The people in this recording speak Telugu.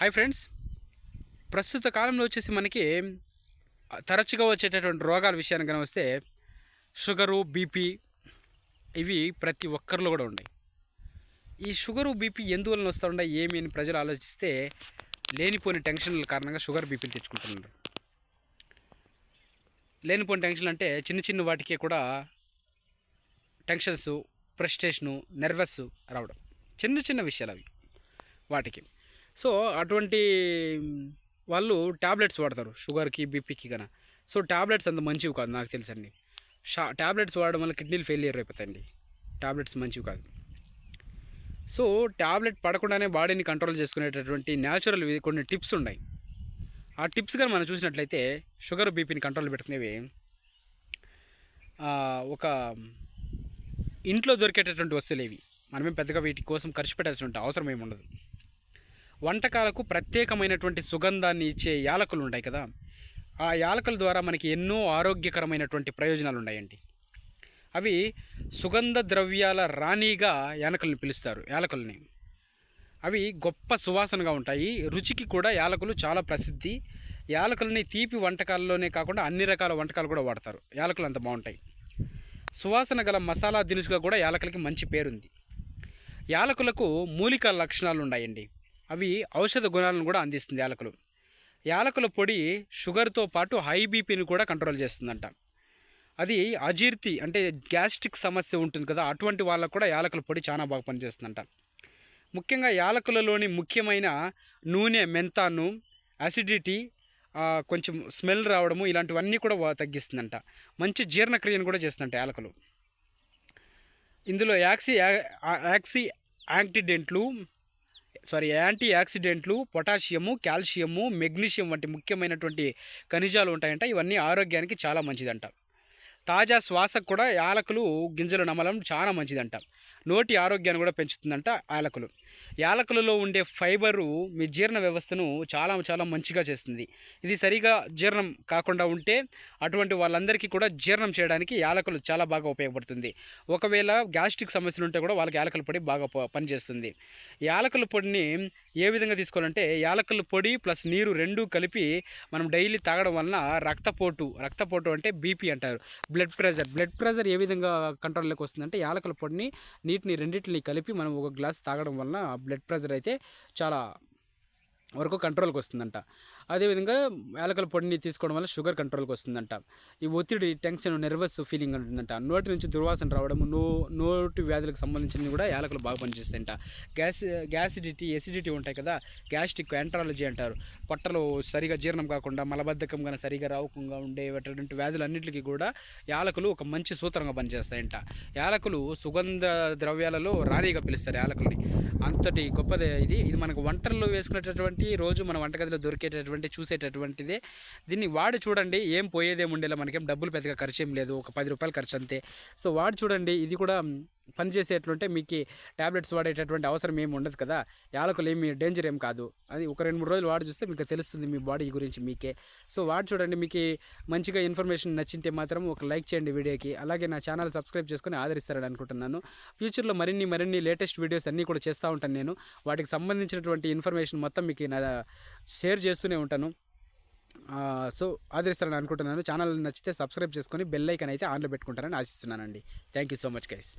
హాయ్ ఫ్రెండ్స్ ప్రస్తుత కాలంలో వచ్చేసి మనకి తరచుగా వచ్చేటటువంటి రోగాల విషయానికి కనుక వస్తే షుగరు బీపీ ఇవి ప్రతి ఒక్కరిలో కూడా ఉన్నాయి ఈ షుగరు బీపీ ఎందువలన వస్తూ ఉన్నాయి ఏమి అని ప్రజలు ఆలోచిస్తే లేనిపోని టెన్షన్ల కారణంగా షుగర్ బీపీలు తెచ్చుకుంటున్నారు. లేనిపోని టెన్షన్లు అంటే చిన్న చిన్న వాటికి కూడా టెన్షన్స్ ఫ్రస్ట్రేషను నెర్వస్ రావడం. చిన్న చిన్న విషయాలు అవి వాటికి. సో అటువంటి వాళ్ళు ట్యాబ్లెట్స్ వాడతారు షుగర్కి బీపీకి కన సో ట్యాబ్లెట్స్ అంత మంచివి కాదు నాకు తెలుసండి. షా ట్యాబ్లెట్స్ వాడడం వల్ల కిడ్నీలు ఫెయిలియర్ అయిపోతాయండి. ట్యాబ్లెట్స్ మంచివి కాదు. సో ట్యాబ్లెట్ పడకుండానే బాడీని కంట్రోల్ చేసుకునేటటువంటి న్యాచురల్ కొన్ని టిప్స్ ఉన్నాయి. ఆ టిప్స్ కానీ మనం చూసినట్లయితే షుగర్ బీపీని కంట్రోల్ పెట్టుకునేవి ఒక ఇంట్లో దొరికేటటువంటి వస్తువులు ఇవి. మనమేం పెద్దగా వీటి కోసం ఖర్చు పెట్టాల్సిన అవసరం ఏమి ఉండదు వంటకాలకు ప్రత్యేకమైనటువంటి సుగంధాన్ని ఇచ్చే యాలకులు ఉంటాయి కదా ఆ యాలకుల ద్వారా మనకి ఎన్నో ఆరోగ్యకరమైనటువంటి ప్రయోజనాలు ఉన్నాయండి అవి సుగంధ ద్రవ్యాల రాణిగా యాలకుల్ని పిలుస్తారు యాలకుల్ని. అవి గొప్ప సువాసనగా ఉంటాయి రుచికి కూడా యాలకులు చాలా ప్రసిద్ధి. యాలకులని తీపి వంటకాల్లోనే కాకుండా అన్ని రకాల వంటకాలు కూడా వాడతారు యాలకులు అంత బాగుంటాయి. సువాసన గల మసాలా దినుసుగా కూడా యాలకులకి మంచి పేరుంది. యాలకులకు మూలిక లక్షణాలు ఉన్నాయండి అవి ఔషధ గుణాలను కూడా అందిస్తుంది యాలకులు. యాలకుల పొడి షుగర్తో పాటు హై బీపీని కూడా కంట్రోల్ చేస్తుందంట. అది అజీర్తి అంటే గ్యాస్ట్రిక్ సమస్య ఉంటుంది కదా అటువంటి వాళ్ళకు కూడా యాలకుల పొడి చాలా బాగా పనిచేస్తుందంట. ముఖ్యంగా యాలకులలోని ముఖ్యమైన నూనె మెంతాను అసిడిటీ కొంచెం స్మెల్ రావడము ఇలాంటివన్నీ కూడా తగ్గిస్తుందంట. మంచి జీర్ణక్రియను కూడా చేస్తుందంట యాలకులు. ఇందులో యాక్సి యాక్సీ ఆ- యాక్సి సారీ యాంటీ యాక్సిడెంట్లు పొటాషియము కాల్షియము మెగ్నీషియం వంటి ముఖ్యమైనటువంటి ఖనిజాలు ఉంటాయంట. ఇవన్నీ ఆరోగ్యానికి చాలా మంచిదంట. తాజా శ్వాసకు కూడా యాలకులు గింజలు నమలం చాలా మంచిదంట. నోటి ఆరోగ్యాన్ని కూడా పెంచుతుందంట యాలకులు. యాలకులలో ఉండే ఫైబరు మీ జీర్ణ వ్యవస్థను చాలా చాలా మంచిగా చేస్తుంది. ఇది సరిగా జీర్ణం కాకుండా ఉంటే అటువంటి వాళ్ళందరికీ కూడా జీర్ణం చేయడానికి యాలకులు చాలా బాగా ఉపయోగపడుతుంది. ఒకవేళ గ్యాస్ట్రిక్ సమస్యలు ఉంటే కూడా వాళ్ళకి యాలకుల పొడి బాగా పనిచేస్తుంది. యాలకుల పొడిని ఏ విధంగా తీసుకోవాలంటే యాలకుల పొడి ప్లస్ నీరు రెండు కలిపి మనం డైలీ తాగడం వలన రక్తపోటు రక్తపోటు అంటే బీపీ అంటారు. బ్లడ్ ప్రెషర్ బ్లడ్ ప్రెషర్ ఏ విధంగా కంట్రోల్లోకి వస్తుందంటే యాలకుల పొడిని నీటిని రెండింటిని కలిపి మనం ఒక గ్లాస్ తాగడం వలన బ్లడ్ ప్రెషర్ అయితే చాలా వరకు కంట్రోల్కి వస్తుందంట. అదేవిధంగా యాలకుల పొడిని తీసుకోవడం వల్ల షుగర్ కంట్రోల్కి వస్తుందంట. ఈ ఒత్తిడి టెన్షన్ నర్వస్ ఫీలింగ్ ఉంటుందంట. నోటి నుంచి దుర్వాసన రావడం నో నోటి వ్యాధులకు సంబంధించినవి కూడా యాలకులు బాగా పనిచేస్తాయంట. గ్యాస్ గ్యాసిడిటీ ఎసిడిటీ ఉంటాయి కదా గ్యాస్ట్రిక్ ఎంట్రాలజీ అంటారు. పొట్టలో సరిగా జీర్ణం కాకుండా మలబద్ధకం కానీ సరిగా రావకుండా ఉండేటటువంటి వ్యాధులన్నింటికి కూడా యాలకులు ఒక మంచి సూత్రంగా పనిచేస్తాయంట. యాలకులు సుగంధ ద్రవ్యాలలో రాణిగా పిలుస్తారు యాలకుల్ని. అంతటి గొప్పదే ఇది. ఇది మనకు వంటల్లో వేసుకునేటటువంటి రోజు మన వంటగదిలో దొరికేటటువంటి చూసేటటువంటిదే. దీన్ని వాడి చూడండి ఏం పోయేదేం ఉండేలా మనకేం డబ్బులు పెద్దగా ఖర్చు ఏం లేదు. ఒక పది రూపాయలు ఖర్చు అంతే సో వాడి చూడండి ఇది కూడా పనిచేసేట్లుంటే మీకు ట్యాబ్లెట్స్ వాడేటటువంటి అవసరం ఏమి ఉండదు కదా. యాలకులు ఏమి డేంజర్ ఏం కాదు. అది ఒక రెండు మూడు రోజులు వాడి చూస్తే మీకు తెలుస్తుంది మీ బాడీ గురించి మీకే. సో వాడు చూడండి మీకు మంచిగా ఇన్ఫర్మేషన్ నచ్చింటే మాత్రం ఒక లైక్ చేయండి వీడియోకి. అలాగే నా ఛానల్ సబ్స్క్రైబ్ చేసుకొని ఆదరిస్తారని అనుకుంటున్నాను. ఫ్యూచర్లో మరిన్ని మరిన్ని లేటెస్ట్ వీడియోస్ అన్నీ కూడా చేస్తూ ఉంటాను నేను. వాటికి సంబంధించినటువంటి ఇన్ఫర్మేషన్ మొత్తం మీకు నా షేర్ చేస్తూనే ఉంటాను. సో ఆదరిస్తారని అనుకుంటున్నాను. ఛానల్ నచ్చితే సబ్స్క్రైబ్ చేసుకొని బెల్ ఐకన్ అయితే ఆన్లో పెట్టుకుంటారని ఆశిస్తున్నానండి. Thank you so much guys.